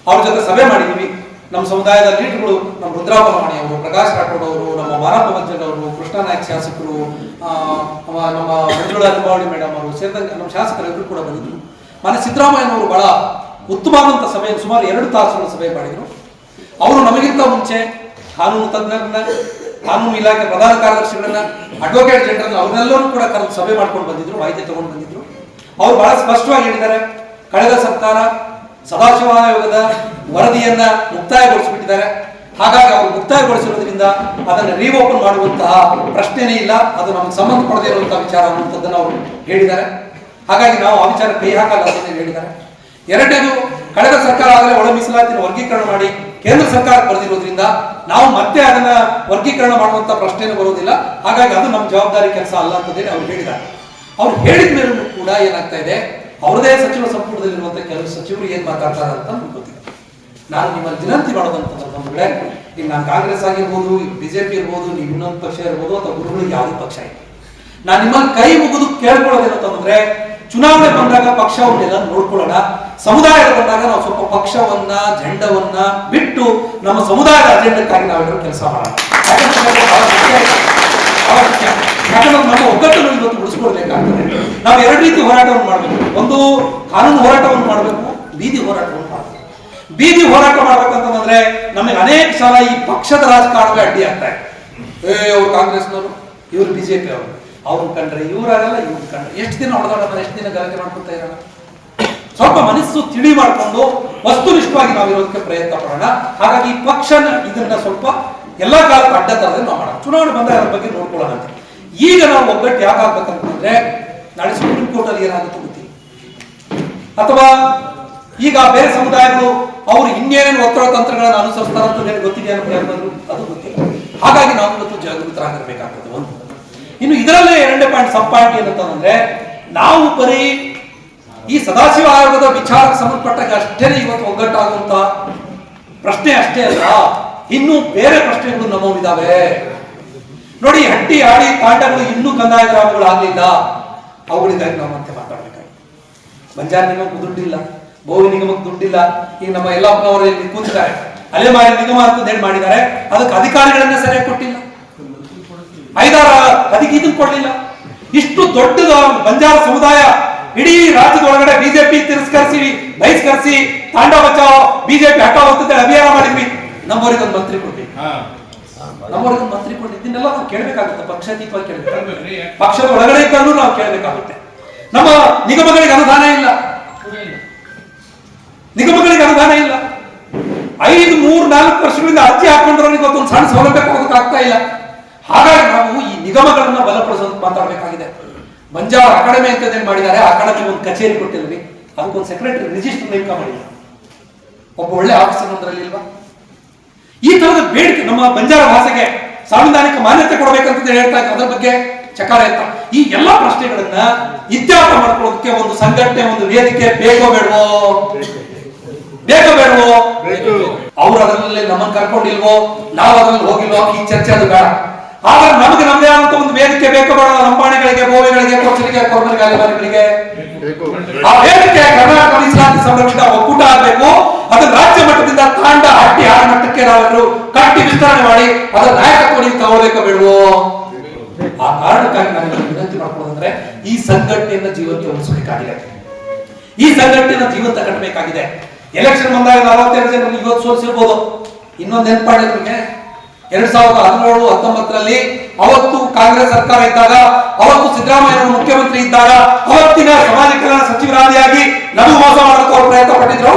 ಅವ್ರ ಜೊತೆ ಸಭೆ ಮಾಡಿದ್ವಿ. ನಮ್ಮ ಸಮುದಾಯದ ಲೀಡರ್ಗಳು ನಮ್ಮ ರುದ್ರಾಪರಮಣಿ ಅವರು, ಪ್ರಕಾಶ್ ರಾಠೋಡ್ ಅವರು, ನಮ್ಮ ಮಂಜನ್ ಅವರು, ಕೃಷ್ಣ ನಾಯಕ್ ಶಾಸಕರು ನಮ್ಮ ಮಂಜುಳಾ ಲಿಂಬಾವಳಿ ಮೇಡಮ್ ಅವರು, ಸೇರಿದಂತೆ ನಮ್ಮ ಶಾಸಕರೆಲ್ಲರೂ ಕೂಡ ಬಂದಿದ್ರು. ಮನೆ ಸಿದ್ದರಾಮಯ್ಯನವರು ಬಹಳ ಉತ್ತಮವಾದಂಥ ಸಭೆ, ಸುಮಾರು ಎರಡು ತಾಸುಗಳ ಸಭೆ ಮಾಡಿದರು. ಅವರು ನಮಗಿಂತ ಮುಂಚೆ ಕಾನೂನು ತಜ್ಞರನ್ನ ಕಾನೂನು ಇಲಾಖೆ ಪ್ರಧಾನ ಕಾರ್ಯದರ್ಶಿಗಳನ್ನ ಅಡ್ವೊಕೇಟ್ ಜನರಲ್ ಅವರೆಲ್ಲರೂ ಕೂಡ ಕರೆದು ಸಭೆ ಮಾಡ್ಕೊಂಡು ಬಂದಿದ್ರು, ಮಾಹಿತಿ ತಗೊಂಡು ಬಂದಿದ್ರು. ಅವ್ರು ಬಹಳ ಸ್ಪಷ್ಟವಾಗಿ ಹೇಳಿದ್ದಾರೆ. ಕಳೆದ ಸರ್ಕಾರ ಸದಾಶಿವ ಆಯೋಗದ ವರದಿಯನ್ನ ಮುಕ್ತಾಯಗೊಳಿಸಿಬಿಟ್ಟಿದ್ದಾರೆ. ಹಾಗಾಗಿ ಅವರು ಮುಕ್ತಾಯಗೊಳಿಸಿರೋದ್ರಿಂದ ಅದನ್ನು ರೀಓಪನ್ ಮಾಡುವಂತಹ ಪ್ರಶ್ನೆನೇ ಇಲ್ಲ. ಅದು ನಮ್ಗೆ ಸಂಬಂಧ ಪಡದೇ ಇರುವಂತಹ ವಿಚಾರ ಅನ್ನುವಂಥದ್ದನ್ನು ಅವರು ಹೇಳಿದ್ದಾರೆ. ಹಾಗಾಗಿ ನಾವು ಆ ವಿಚಾರ ಕೈ ಹಾಕಲ್ಲ ಅಂತ ಹೇಳಿದ್ದಾರೆ. ಎರಡನೇದು, ಕಳೆದ ಸರ್ಕಾರ ಆದರೆ ಒಳ ಮೀಸಲಾತಿನ ವರ್ಗೀಕರಣ ಮಾಡಿ ಕೇಂದ್ರ ಸರ್ಕಾರ ಬರೆದಿರೋದ್ರಿಂದ ನಾವು ಮತ್ತೆ ಅದನ್ನ ವರ್ಗೀಕರಣ ಮಾಡುವಂತ ಪ್ರಶ್ನೆನೂ ಬರೋದಿಲ್ಲ. ಹಾಗಾಗಿ ಅದು ನಮ್ಮ ಜವಾಬ್ದಾರಿ ಕೆಲಸ ಅಲ್ಲ ಅಂತಂದೇಳಿ ಅವ್ರು ಹೇಳಿದ್ದಾರೆ. ಅವ್ರು ಹೇಳಿದ ಮೇಲೂ ಕೂಡ ಏನಾಗ್ತಾ ಇದೆ? ಅವರದೇ ಸಚಿವ ಸಂಪುಟದಲ್ಲಿರುವಂತ ಕೆಲವು ಸಚಿವರು ಏನ್ ಮಾತಾಡ್ತಾರೆ ಅಂತ ನಮ್ಗೆ ನಾನು ನಿಮ್ಮಲ್ಲಿ ವಿನಂತಿ ಮಾಡೋದಂತಂದ್ರೆ ನಮ್ಗೆ ಈಗ ನಾನು ಕಾಂಗ್ರೆಸ್ ಆಗಿರ್ಬೋದು ಬಿಜೆಪಿ ಇರ್ಬೋದು, ನೀವು ಇನ್ನೊಂದು ಪಕ್ಷ ಇರ್ಬೋದು ಅಥವಾ ಗುರುಗಳು ಯಾವುದೇ ಪಕ್ಷ ಇಲ್ಲ. ನಾನು ನಿಮ್ಮಲ್ಲಿ ಕೈ ಮುಗಿದು ಕೇಳ್ಕೊಳ್ಳೋದೇನಂತಂದ್ರೆ, ಚುನಾವಣೆ ಬಂದಾಗ ಪಕ್ಷ ಪಕ್ಷವನ್ನೆಲ್ಲ ನೋಡ್ಕೊಳ್ಳೋಣ. ಸಮುದಾಯದ ಬಂದಾಗ ನಾವು ಸ್ವಲ್ಪ ಪಕ್ಷವನ್ನ, ಜೆಂಡವನ್ನ ಬಿಟ್ಟು ನಮ್ಮ ಸಮುದಾಯದ ಅಜೆಂಡಕ್ಕಾಗಿ ನಾವೆಲ್ಲರೂ ಕೆಲಸ ಮಾಡೋಣ. ನಮ್ಮ ಒಗ್ಗಟ್ಟನ್ನು ಇವತ್ತು ಉಳಿಸ್ಕೊಳ್ಬೇಕಾಗ್ತದೆ ನಾವು ಎರಡು ರೀತಿ ಹೋರಾಟವನ್ನು ಮಾಡಬೇಕು. ಒಂದು, ಕಾನೂನು ಹೋರಾಟವನ್ನು ಮಾಡಬೇಕು, ಬೀದಿ ಹೋರಾಟವನ್ನು ಮಾಡಬೇಕು. ಬೀದಿ ಹೋರಾಟ ಮಾಡ್ಬೇಕಂತಂದ್ರೆ ನಮಗೆ ಅನೇಕ ಸಲ ಈ ಪಕ್ಷದ ರಾಜಕಾರಣವೇ ಅಡ್ಡಿ ಆಗ್ತಾ ಇದೆ. ಏ, ಅವ್ರು ಕಾಂಗ್ರೆಸ್ನವರು, ಇವ್ರು ಬಿಜೆಪಿ ಅವರು ಅವ್ರನ್ನ ಕಂಡ್ರೆ, ಇವ್ರಾಗಲ್ಲ ಇವ್ರು ಕಂಡ್ರೆ. ಎಷ್ಟು ದಿನ ಹೊಡೆದಾಡೋಣ ಎಷ್ಟು ದಿನ ಗಲಾಟೆ ಮಾಡ್ಕೊತಾ ಇರೋಣ ಸ್ವಲ್ಪ ಮನಸ್ಸು ತಿಳಿ ಮಾಡಿಕೊಂಡು ವಸ್ತುನಿಷ್ಠವಾಗಿ ನಾವು ಇರೋದಕ್ಕೆ ಪ್ರಯತ್ನ ಪಡೋಣ ಹಾಗಾಗಿ ಈ ಪಕ್ಷನ ಇದನ್ನ ಸ್ವಲ್ಪ ಎಲ್ಲಾ ಕಾಲಕ್ಕೂ ಅಡ್ಡ ತರದೆ ನಾವು ಮಾಡೋಣ. ಚುನಾವಣೆ ಬಂದಾಗ ಅದ್ರ ಬಗ್ಗೆ ನೋಡ್ಕೊಳ್ಳೋಣ ಈಗ ನಾವು ಒಗ್ಗಟ್ಟು ಯಾಕೆ ಆಗ್ಬೇಕಂತಂದ್ರೆ ನಾಳೆ ಸುಪ್ರೀಂ ಕೋರ್ಟ್ ಅಲ್ಲಿ ಏನಾಗುತ್ತೆ ಗೊತ್ತಿಲ್ಲ ಅಥವಾ ಈಗ ಬೇರೆ ಸಮುದಾಯಗಳು ಅವರು ಇನ್ನೇನೇನು ಒತ್ತಡ ತಂತ್ರಗಳನ್ನು ಅನುಸರಿಸ್ತಾರೆ ಅಂತ ನನಗೆ ಗೊತ್ತಿದೆ ಅಂತ ಹೇಳ್ಬಂದ್ರು ಅದು ಗೊತ್ತಿಲ್ಲ. ಹಾಗಾಗಿ ನಾವು ಇವತ್ತು ಜಾಗೃತರಾಗಿರ್ಬೇಕಾಗ್ತದೆ ಒಂದು. ಇನ್ನು ಇದರಲ್ಲೇ ಎರಡನೇ ಪಾಯಿಂಟ್ ಸಬ್ ಪಾಯಿಂಟ್ ಏನಂತಂದ್ರೆ ನಾವು ಬರೀ ಈ ಸದಾಶಿವ ಆಯೋಗದ ವಿಚಾರಕ್ಕೆ ಸಂಬಂಧಪಟ್ಟಾಗ ಅಷ್ಟೇ ಇವತ್ತು ಒಗ್ಗಟ್ಟಾಗುವಂತ ಪ್ರಶ್ನೆ ಅಷ್ಟೇ ಅಲ್ಲ. ಇನ್ನು ಬೇರೆ ಪ್ರಶ್ನೆಗಳು ನಮ್ಮವಿದಾವೆ ನೋಡಿ, ಹಟ್ಟಿ ಆಡಿ ತಾಂಡಗಳು ಇನ್ನೂ ಕಂದಾಯ ಗ್ರಾಮಗಳು ಆಗಲಿಲ್ಲ. ಅವುಗಳಿಂದಾಗಿ ನಾವು ಮತ್ತೆ ಮಾತಾಡಬೇಕಾಗಿ ಬಂಜಾರ ನಿಗಮಕ್ಕೆ ದುಡ್ಡಿಲ್ಲ, ಬೋವಿ ನಿಗಮಕ್ಕೆ ದುಡ್ಡಿಲ್ಲ. ಈಗ ನಮ್ಮ ಯಲ್ಲಪ್ಪನವರು ಇಲ್ಲಿ ಕೂತಿದ್ದಾರೆ. ಅಲೆಮಾರಿ ನಿಗಮ ಅಂತ ಹೇಳಿ ಮಾಡಿದ್ದಾರೆ? ಅದಕ್ಕೆ ಅಧಿಕಾರಿಗಳನ್ನ ಸರಿಯಾಗಿ ಕೊಟ್ಟಿಲ್ಲ. ಐದಾರ, ಅದಕ್ಕೆ ಇದನ್ನು ಕೊಡಲಿಲ್ಲ. ಇಷ್ಟು ದೊಡ್ಡದ ಬಂಜಾರ ಸಮುದಾಯ ಇಡೀ ರಾಜ್ಯದ ಒಳಗಡೆ ಬಿಜೆಪಿ ತಿರಸ್ಕರಿಸಿ ಬಹಿಷ್ಕರಿಸಿ ತಾಂಡ ಬಚಾವ್ ಬಿಜೆಪಿ ಹಠ ಅಂತ ಅಭಿಯಾನ ಮಾಡಿದ್ವಿ. ನಮ್ಮವರಿಗೆ ಒಂದು ಮಂತ್ರಿ ಕೊಟ್ಟಿ ನಮ್ಮವರಿಗೆ ಒಂದು ಮಂತ್ರಿ ಕೊಟ್ಟಿ ಇದನ್ನೆಲ್ಲ ನಾವು ಕೇಳಬೇಕಾಗುತ್ತೆ. ಪಕ್ಷಾತೀತವಾಗಿ ಕೇಳಬೇಕು ಪಕ್ಷದ ಒಳಗಡೆ ಇದ್ದಲ್ಲೂ ನಾವು ಕೇಳಬೇಕಾಗುತ್ತೆ. ನಮ್ಮ ನಿಗಮಗಳಿಗೆ ಅನುದಾನ ಇಲ್ಲ. ನಿಗಮಗಳಿಗೆ ಅನುದಾನ ಇಲ್ಲ. ಐದು ಮೂರು ನಾಲ್ಕು ವರ್ಷಗಳಿಂದ ಅರ್ಜಿ ಹಾಕೊಂಡ್ರವ್ರಿಗೆ ಇವತ್ತೊಂದು ಸಣ್ಣ ಸೌಲಭ್ಯ ಕೊಡೋದಕ್ಕೆ ಆಗ್ತಾ ಇಲ್ಲ. ಹಾಗಾಗಿ ನಾವು ಈ ನಿಗಮಗಳನ್ನ ಬಲಪಡಿಸೋದಕ್ಕೆ ಮಾತಾಡಬೇಕಾಗಿದೆ. ಬಂಜಾರ ಅಕಾಡೆಮಿ ಅಂತ ಏನ್ ಮಾಡಿದ್ದಾರೆ ಅಕಾಡೆಮಿ ಒಂದು ಕಚೇರಿ ಕೊಟ್ಟಿಲ್ವಿ ಅದಕ್ಕೊಂದು ಸೆಕ್ರೆಟರಿ ರಿಜಿಸ್ಟರ್ ನೇಮಕ ಮಾಡಿಲ್ಲ ಒಬ್ಬ ಒಳ್ಳೆ ಆಫೀಸರ್ ಒಂದರಲ್ಲಿ ಇಲ್ವಾ? ಈ ತರದ ಬೇಡಿಕೆ ನಮ್ಮ ಬಂಜಾರ ಭಾಷೆಗೆ ಸಾಂವಿಧಾನಿಕ ಮಾನ್ಯತೆ ಕೊಡಬೇಕಂತ ಹೇಳ್ತಾ ಇದ್ದಾರೆ ಅದರ ಬಗ್ಗೆ ಚಕಾರ ಅಂತ ಈ ಎಲ್ಲಾ ಪ್ರಶ್ನೆಗಳನ್ನ ಇತ್ಯಾರ್ಥ ಮಾಡ್ಕೊಳ್ಳೋದಕ್ಕೆ ಒಂದು ಸಂಘಟನೆ ಒಂದು ವೇದಿಕೆ ಬೇಕೋ ಬೇಡವೋ? ಬೇಕೋ ಬೇಡವೋ? ಅವ್ರು ಅದರಲ್ಲಿ ನಮ್ಮನ್ನು ಕರ್ಕೊಂಡಿಲ್ವೋ? ನಾವು ಅದರಲ್ಲಿ ಹೋಗಿಲ್ವೋ? ಈ ಚರ್ಚೆ ಅದು ಬೇಡ. ಆದ್ರೆ ನಮಗೆ ನಮ್ದೇ ಆದಂತ ಒಂದು ವೇದಿಕೆ ಬೇಕು ಬರೋ ಲಂಬಾಣಿಗಳಿಗೆ ಬೋವಿಗಳಿಗೆ ಕೊಚ್ಚಲಿಗೆ ಕೊರಮರಿಗೆ ಅಲೆಮಾರಿಗಳಿಗೆ ಆ ವೇದಿಕೆ ಕರ್ನಾಟಕ ಮೀಸಲಾತಿ ಸಂಘದಿಂದ ಒಕ್ಕೂಟ ಆಗಬೇಕು. ಅದು ರಾಜ್ಯ ಮಟ್ಟದಿಂದ ತಾಂಡ ಹಟ್ಟಿ ಆರು ಮಟ್ಟಕ್ಕೆ ನಾವೆಲ್ಲರೂ ಕಟ್ಟಿ ವಿಸ್ತರಣೆ ಮಾಡಿ ಅದರ ನಾಯಕತ್ವ ನೀವು ತಗೋಬೇಕು ಬಿಡುವು. ಆ ಕಾರಣಕ್ಕಾಗಿ ನಾನು ವಿನಂತಿ ಮಾಡ್ಕೊಳ್ಳೋದಂದ್ರೆ ಈ ಸಂಘಟನೆಯನ್ನ ಜೀವಂತ ಉಳಿಸಬೇಕಾಗಿದೆ. ಈ ಸಂಘಟನೆಯನ್ನ ಜೀವಂತ ಕಟ್ಟಬೇಕಾಗಿದೆ. ಎಲೆಕ್ಷನ್ ಬಂದಾಗ ನಲವತ್ತೆರಡು ಜನ ಇವತ್ತು ಸೋಲಿಸಿರ್ಬೋದು. ಇನ್ನೊಂದು ನೆನ್ಪಾಡಿದ್ರೆ ನಿಮಗೆ. ಎರಡ್ ಸಾವಿರದ ಹದಿನೇಳು ಹತ್ತೊಂಬತ್ತರಲ್ಲಿ ಅವತ್ತು ಕಾಂಗ್ರೆಸ್ ಸರ್ಕಾರ ಇದ್ದಾಗ ಅವತ್ತು ಸಿದ್ದರಾಮಯ್ಯ ಮುಖ್ಯಮಂತ್ರಿ ಇದ್ದಾಗ ಅವತ್ತಿನ ಸಮಾಜ ಕಲ್ಯಾಣ ಸಚಿವರಾದಿಯಾಗಿ ನಮಗೆ ಮೋಸ ಮಾಡಕ್ಕೆ ಅವರು ಪ್ರಯತ್ನ ಪಟ್ಟಿದ್ರು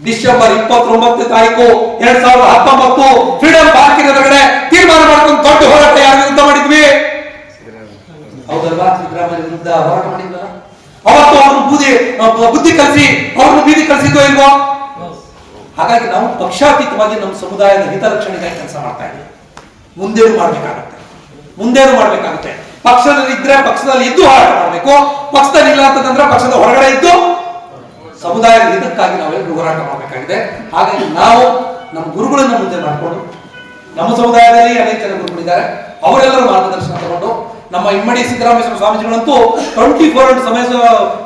ಡಿಸೆಂಬರ್ ಇಪ್ಪತ್ತೊಂಬತ್ತು ತಾರೀಕು ಎರಡ್ ಸಾವಿರದ ಹತ್ತೊಂಬತ್ತು ಫ್ರೀಡಂ ಪಾರ್ಕ್ ಎದುರುಗಡೆ ತೀರ್ಮಾನ ಮಾಡ್ಕೊಂಡು ದೊಡ್ಡ ಹೋರಾಟ ಯಾರ ವಿರುದ್ಧ ಮಾಡಿದ್ವಿ? ಹೌದಲ್ವಾ? ಸಿದ್ದರಾಮಯ್ಯ ವಿರುದ್ಧ ಹೋರಾಟ ಮಾಡಿದ್ವಲ್ಲ ಅವತ್ತು ಅವ್ರನ್ನ ಬೂದಿ ಬುದ್ಧಿ ಕಲಿಸಿ ಅವ್ರನ್ನ ಬೀದಿ ಕಲಿಸಿದ್ವೋ ಇಲ್ವೋ? ಹಾಗಾಗಿ ನಾವು ಪಕ್ಷಾತೀತವಾಗಿ ನಮ್ಮ ಸಮುದಾಯದ ಹಿತರಕ್ಷಣೆಗಾಗಿ ಕೆಲಸ ಮಾಡ್ತಾ ಇದ್ದೀವಿ. ಮುಂದೇನು ಮಾಡಬೇಕಾಗುತ್ತೆ? ಮುಂದೇನು ಮಾಡಬೇಕಾಗುತ್ತೆ? ಪಕ್ಷದಲ್ಲಿ ಇದ್ರೆ ಪಕ್ಷದಲ್ಲಿ ಇದ್ದು ಹೋರಾಟ ಮಾಡಬೇಕು. ಪಕ್ಷದಲ್ಲಿ ಇಲ್ಲ ಅಂತಂದ್ರೆ ಪಕ್ಷದ ಹೊರಗಡೆ ಇದ್ದು ಸಮುದಾಯದ ಹಿತಕ್ಕಾಗಿ ನಾವೆಲ್ಲರೂ ಹೋರಾಟ ಮಾಡಬೇಕಾಗಿದೆ. ಹಾಗಾಗಿ ನಾವು ನಮ್ಮ ಗುರುಗಳನ್ನ ಮುಂದೆ ಮಾಡಿಕೊಂಡು ನಮ್ಮ ಸಮುದಾಯದಲ್ಲಿ ಅನೇಕ ಜನ ಗುರುಗಳಿದ್ದಾರೆ. ಅವರೆಲ್ಲರೂ ಮಾರ್ಗದರ್ಶನ ತಗೊಂಡು ನಮ್ಮ ಇಮ್ಮಡಿ ಸಿದ್ದರಾಮೇಶ್ವರ ಸ್ವಾಮೀಜಿಗಳಂತೂ ಟ್ವೆಂಟಿ ಫೋರ್ ಸಮಯ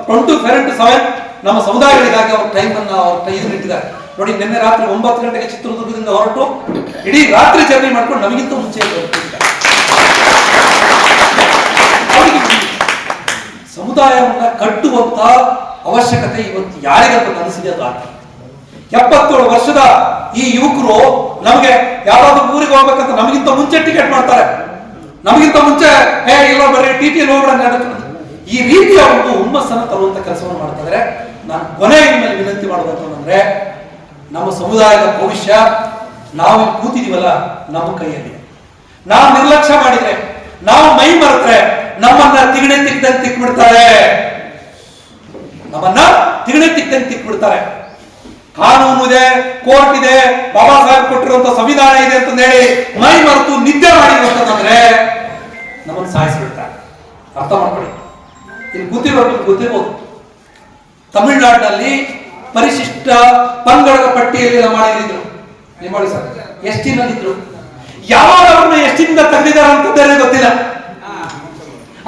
ಟ್ವೆಂಟಿ ಫೋರ್ ಸೆವೆನ್ ನಮ್ಮ ಸಮುದಾಯಗಳಿಗಾಗಿ ಅವ್ರ ಟೈಮ್ ಅನ್ನ ಅವ್ರ ಟೈಮ್ ಇಟ್ಟಿದ್ದಾರೆ. ನೋಡಿ, ನಿನ್ನೆ ರಾತ್ರಿ ಒಂಬತ್ತು ಗಂಟೆಗೆ ಚಿತ್ರದುರ್ಗದಿಂದ ಹೊರಟು, ಇಡೀ ರಾತ್ರಿ ಜರ್ನಿ ಮಾಡ್ಕೊಂಡು ನಮಗಿಂತ ಮುಂಚೆ ಸಮುದಾಯವನ್ನ ಕಟ್ಟುವಂತ ಅವಶ್ಯಕತೆ ಇವತ್ತು ಯಾರಿಗಂತ ಅನಿಸಿದೆ ಅದು ಎಪ್ಪತ್ತೇಳು ವರ್ಷದ ಈ ಯುವಕರು ನಮಗೆ ಯಾರಾದ್ರೂ ಊರಿಗೆ ಹೋಗ್ಬೇಕಂತ ನಮಗಿಂತ ಮುಂಚೆ ಟಿಕೆಟ್ ಮಾಡ್ತಾರೆ. ನಮಗಿಂತ ಮುಂಚೆ ಏ ಇಲ್ಲ ಬರ್ರಿ, ಟಿ ಟಿ ಈ ರೀತಿಯ ಒಂದು ಹುಮ್ಮಸ್ಸನ್ನು ತರುವಂತ ಕೆಲಸವನ್ನು ಮಾಡ್ತಿದ್ರೆ ನಾನು ಕೊನೆಯ ಮೇಲೆ ವಿನಂತಿ ಮಾಡೋದಂತಂದ್ರೆ ನಮ್ಮ ಸಮುದಾಯದ ಭವಿಷ್ಯ ನಾವು ಕೂತಿದೀವಲ್ಲ ನಮ್ಮ ಕೈಯಲ್ಲಿ. ನಾವು ನಿರ್ಲಕ್ಷ್ಯ ಮಾಡಿದ್ರೆ, ನಾವು ಮೈ ಮರೆತ್ರೆ ನಮ್ಮನ್ನ ತಿಗಣೆ ತಿಕ್ಕದಂಗೆ ತಿಕ್ಬಿಡ್ತಾರೆ. ನಮ್ಮನ್ನ ತಿಗಣೆ ತಿಕ್ಕದಂಗೆ ತಿಕ್ಬಿಡ್ತಾರೆ. ಕಾನೂನು ಇದೆ, ಕೋರ್ಟ್ ಇದೆ, ಬಾಬಾ ಸಾಹೇಬ್ ಕೊಟ್ಟಿರುವಂತ ಸಂವಿಧಾನ ಇದೆ ಅಂತ ಹೇಳಿ ಮೈ ಮರೆತು ನಿದ್ದೆ ಮಾಡಿರುವಂತಂದ್ರೆ ನಮ್ಮನ್ನು ಸಾಯಿಸಿಬಿಡ್ತಾರೆ. ಅರ್ಥ ಮಾಡ್ಕೊಳ್ಳಿ. ಇಲ್ಲಿ ಗೊತ್ತಿರೋದು ಗೊತ್ತಿರ್ಬೋದು. ತಮಿಳುನಾಡಿನಲ್ಲಿ ಪರಿಶಿಷ್ಟ ಪಂಗಡದ ಪಟ್ಟಿಯಲ್ಲಿ ಮಾಡಿದ್ರು ನಿಂಬಾಳಿ ಸರ್ ಎಷ್ಟಿನಲ್ಲಿದ್ರು ಯಾವಾಗ ಅವ್ರನ್ನ ಎಷ್ಟಿಂದ ತಂದಿದ್ದಾರೆ ಅಂತ ಬೇರೆ ಗೊತ್ತಿಲ್ಲ.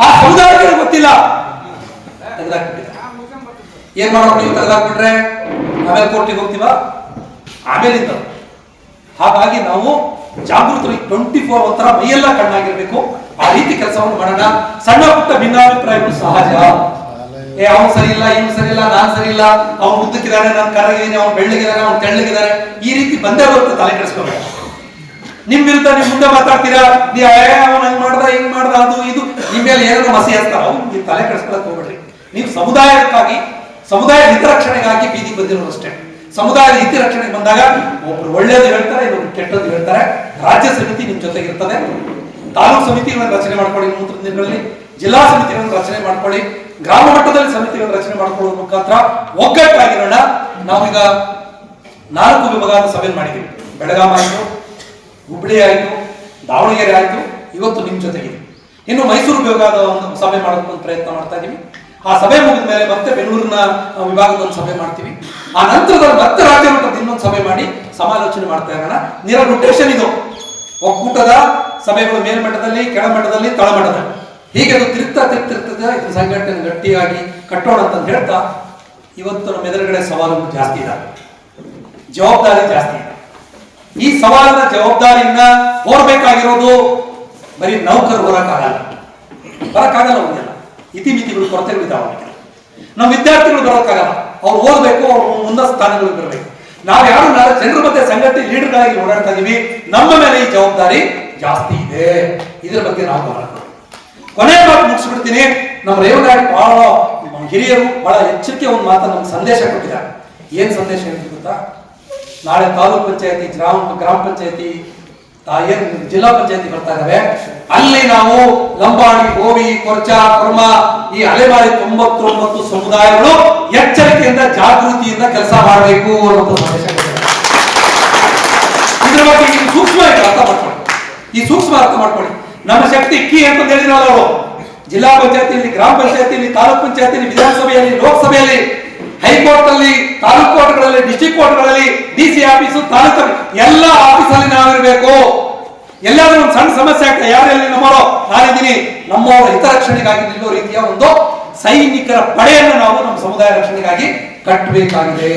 ಆ ಸಮುದಾಯಕ್ಕೆ ಗೊತ್ತಿಲ್ಲ. ಏನ್ ಮಾಡೋದು ನೀವು ತೆಗೆದಾಕ್ಬಿಟ್ರೆ ಆಮೇಲೆ ಕೋರ್ಟಿಗೆ ಹೋಗ್ತೀವಾ? ಆಮೇಲೆ ಇದ್ದವು ಹಾಗಾಗಿ ನಾವು ಜಾಗೃತರು ಟ್ವೆಂಟಿ ಫೋರ್ ಒಂಥರ ಮೈಯೆಲ್ಲ ಕಣ್ಣಾಗಿರ್ಬೇಕು. ಆ ರೀತಿ ಕೆಲಸವನ್ನು ಮಾಡೋಣ. ಸಣ್ಣ ಪುಟ್ಟ ಭಿನ್ನಾಭಿಪ್ರಾಯಗಳು ಸಹಜ. ಏ, ಅವನು ಸರಿ ಇಲ್ಲ ಇವನು ಸರಿ ಇಲ್ಲ ನಾನ್ ಸರಿ ಇಲ್ಲ ಅವ್ನು ಉದ್ದಕ್ಕಿದ್ದಾನೆ ನಾನು ಕರಗಿದ್ದೀನಿ ಅವ್ನು ಬೆಳ್ಳಗಿದ್ದಾನೆ ಅವ್ನು ತೆಳ್ಳಗಿದ್ದಾನೆ ಈ ರೀತಿ ಬಂದೇ ಬರುತ್ತೆ ತಲೆ ಕೆಡಿಸ್ಕೊಂಡು ನಿಮ್ ವಿರುದ್ಧ ನಿಮ್ ಮುಂದೆ ಮಾತಾಡ್ತೀರಾ? ನೀವು ಅವನು ಹಂಗ್ ಮಾಡ್ದ, ಹಿಂಗ್ ಮಾಡ್ದ, ಅದು, ಇದು. ನಿಮ್ ಮೇಲೆ ಏನಾದ್ರು ಮಸಿ ಹಚ್ತಾರ ಅವ್ನು ನೀವು ತಲೆ ಕೆಡಿಸ್ಕೊಳಕ್ ಹೋಗ್ಬೇಡ್ರಿ. ನೀವು ಸಮುದಾಯಕ್ಕಾಗಿ, ಸಮುದಾಯ ಹಿತರಕ್ಷಣೆಗಾಗಿ ಬೀದಿಗೆ ಬಂದಿರೋದು ಅಷ್ಟೇ. ಸಮುದಾಯದ ಹಿತರಕ್ಷಣೆಗೆ ಬಂದಾಗ ಒಬ್ರು ಒಳ್ಳೇದು ಹೇಳ್ತಾರೆ, ಇನ್ನೊಬ್ರು ಕೆಟ್ಟದ್ದು ಹೇಳ್ತಾರೆ. ರಾಜ್ಯ ಸಮಿತಿ ನಿಮ್ ಜೊತೆಗಿರ್ತದೆ. ತಾಲೂಕು ಸಮಿತಿಗಳನ್ನು ರಚನೆ ಮಾಡ್ಕೊಳ್ಳಿ, ಮುಂದಿನ ದಿನಗಳಲ್ಲಿ. ಜಿಲ್ಲಾ ಸಮಿತಿಗಳನ್ನು ರಚನೆ ಮಾಡ್ಕೊಳ್ಳಿ, ಗ್ರಾಮ ಮಟ್ಟದಲ್ಲಿ ಸಮಿತಿಗಳನ್ನು ರಚನೆ ಮಾಡಿಕೊಳ್ಳುವ ಮುಖಾಂತರ ಒಗ್ಗಟ್ಟಾಗಿರೋಣ. ನಾವೀಗ ನಾಲ್ಕು ವಿಭಾಗದ ಸಭೆ ಮಾಡಿದ್ದೀವಿ. ಬೆಳಗಾಂ ಆಯಿತು ಹುಬ್ಬಳ್ಳಿ ಆಯಿತು, ದಾವಣಗೆರೆ ಆಯಿತು, ಇವತ್ತು ನಿಮ್ಮ ಜೊತೆಗೆ ಇನ್ನು ಮೈಸೂರು ವಿಭಾಗದ ಒಂದು ಸಭೆ ಮಾಡೋದಕ್ಕೆ ಒಂದು ಪ್ರಯತ್ನ ಮಾಡ್ತಾ ಇದ್ದೀವಿ ಆ ಸಭೆ ಮುಗಿದ ಮೇಲೆ ಮತ್ತೆ ಬೆಂಗಳೂರಿನ ವಿಭಾಗದ ಒಂದು ಸಭೆ ಮಾಡ್ತೀವಿ. ಆ ನಂತರದ ಮತ್ತೆ ರಾಜ್ಯ ಮಟ್ಟದ ಇನ್ನೊಂದು ಸಭೆ ಮಾಡಿ ಸಮಾಲೋಚನೆ ಮಾಡ್ತಾ ಇರೋಣ. ನಿರ ರೊಟೇಷನ್ ಇದು. ಒಕ್ಕೂಟದ ಸಭೆಗಳು ಮೇಲ್ಮಟ್ಟದಲ್ಲಿ, ಕೆಳಮಟ್ಟದಲ್ಲಿ, ತಳಮಟ್ಟದಲ್ಲಿ. ಹೀಗೆ ಅದು ತಿರುಗ್ತಾ ತಿರುಗ್ತಿರ್ತದೆ ಇದು ಸಂಘಟನೆ ಗಟ್ಟಿಯಾಗಿ ಕಟ್ಟೋಣ ಅಂತ ಹೇಳ್ತಾ, ಇವತ್ತು ನಮ್ಮ ಎದುರುಗಡೆ ಸವಾಲು ಜಾಸ್ತಿ ಇದೆ. ಜವಾಬ್ದಾರಿ ಜಾಸ್ತಿ ಇದೆ. ಈ ಸವಾಲಿನ ಜವಾಬ್ದಾರಿಯನ್ನ ಹೋರ್ಬೇಕಾಗಿರೋದು ಬರೀ ನೌಕರು ಬರೋಕ್ಕಾಗಲ್ಲ. ಬರೋಕ್ಕಾಗಲ್ಲ ಅವ್ರಿಗೆಲ್ಲ ಇತಿಮಿತಿಗಳು ಕೊರತೆಗಳು ಇದಾವೆ ನಮ್ಮ ವಿದ್ಯಾರ್ಥಿಗಳು ಬರೋಕ್ಕಾಗಲ್ಲ. ಅವ್ರು ಓದಬೇಕು, ಅವ್ರು ಮುಂದ ಸ್ಥಾನಗಳು ಬರಬೇಕು. ನಾವು ಯಾರು ನಾಳೆ ಜನರ ಮತ್ತೆ ಸಂಘಟನೆ ಲೀಡರ್ಗಳಾಗಿ ಓಡಾಡ್ತಾ ಇದೀವಿ, ನಮ್ಮ ಮೇಲೆ ಈ ಜವಾಬ್ದಾರಿ ಜಾಸ್ತಿ ಇದೆ. ಇದರ ಬಗ್ಗೆ ನಾವು ಕೊಡ್ಬೇಕು. ಕೊನೆ ಮಾತು ಮುಗಿಸ್ಬಿಡ್ತೀನಿ. ನಮ್ಮ ರೇವಣ್ಣ ಬಹಳ ಹಿರಿಯರು ಬಹಳ ಎಚ್ಚರಿಕೆ ಒಂದು ಮಾತು ನಮ್ಗೆ ಸಂದೇಶ ಕೊಟ್ಟಿದ್ದಾರೆ. ಏನು ಸಂದೇಶ ಹೇಳ್ತೀವಿ ಗೊತ್ತಾ? ನಾಳೆ ತಾಲೂಕ್ ಪಂಚಾಯತಿ, ಗ್ರಾಮ ಗ್ರಾಮ ಪಂಚಾಯತಿ ಜಿಲ್ಲಾ ಪಂಚಾಯತಿ ಬರ್ತಾ ಇದಾವೆ, ಅಲ್ಲಿ ನಾವು ಲಂಬಾಣಿ ಗೋವಿ ಕೊರ್ಚ, ಕುರ್ಮ ಈ ಅಲೆಮಾರಿ ತೊಂಬತ್ತೊಂಬತ್ತು ಸಮುದಾಯಗಳು ಎಚ್ಚರಿಕೆಯಿಂದ, ಜಾಗೃತಿಯಿಂದ ಕೆಲಸ ಮಾಡಬೇಕು ಅನ್ನುವಂಥ ಸಂದೇಶ ಇದ್ರ ಬಗ್ಗೆ ಸೂಕ್ಷ್ಮ ಅರ್ಥ ಮಾಡ್ಕೊಳ್ಳಿ. ಈ ಸೂಕ್ಷ್ಮ ಅರ್ಥ ಮಾಡ್ಕೊಳ್ಳಿ. ನಮ್ಮ ಶಕ್ತಿ ಕೀ ಅಂತ ಹೇಳಿದ್ರಲ್ಲ ಅವರು. ಜಿಲ್ಲಾ ಪಂಚಾಯತಿಯಲ್ಲಿ, ಗ್ರಾಮ ಪಂಚಾಯತಿಯಲ್ಲಿ, ತಾಲೂಕ್ ಪಂಚಾಯತಿಯಲ್ಲಿ, ವಿಧಾನಸಭೆಯಲ್ಲಿ, ಲೋಕಸಭೆಯಲ್ಲಿ ಹೈಕೋರ್ಟ್ ಅಲ್ಲಿ ತಾಲೂಕು ಕೋರ್ಟ್ಗಳಲ್ಲಿ ಡಿಸ್ಟಿಕ್ ಕೋರ್ಟ್ಗಳಲ್ಲಿ, ಡಿ ಸಿ ಆಫೀಸು, ತಾಲೂಕು ಎಲ್ಲ ಆಫೀಸಲ್ಲಿ ನಾವಿರಬೇಕು. ಎಲ್ಲಾದ್ರೂ ಒಂದು ಸಣ್ಣ ಸಮಸ್ಯೆ ಆಗ್ತದೆ ಯಾರಲ್ಲಿ ನಮ್ಮೋ ನಾನಿದ್ದೀನಿ. ನಮ್ಮವರ ಹಿತರಕ್ಷಣೆಗಾಗಿ ನಿಲ್ಲೋ ರೀತಿಯ ಒಂದು ಸೈನಿಕರ ಪಡೆಯನ್ನು ನಾವು ನಮ್ಮ ಸಮುದಾಯ ರಕ್ಷಣೆಗಾಗಿ ಕಟ್ಟಬೇಕಾಗಿದೆ.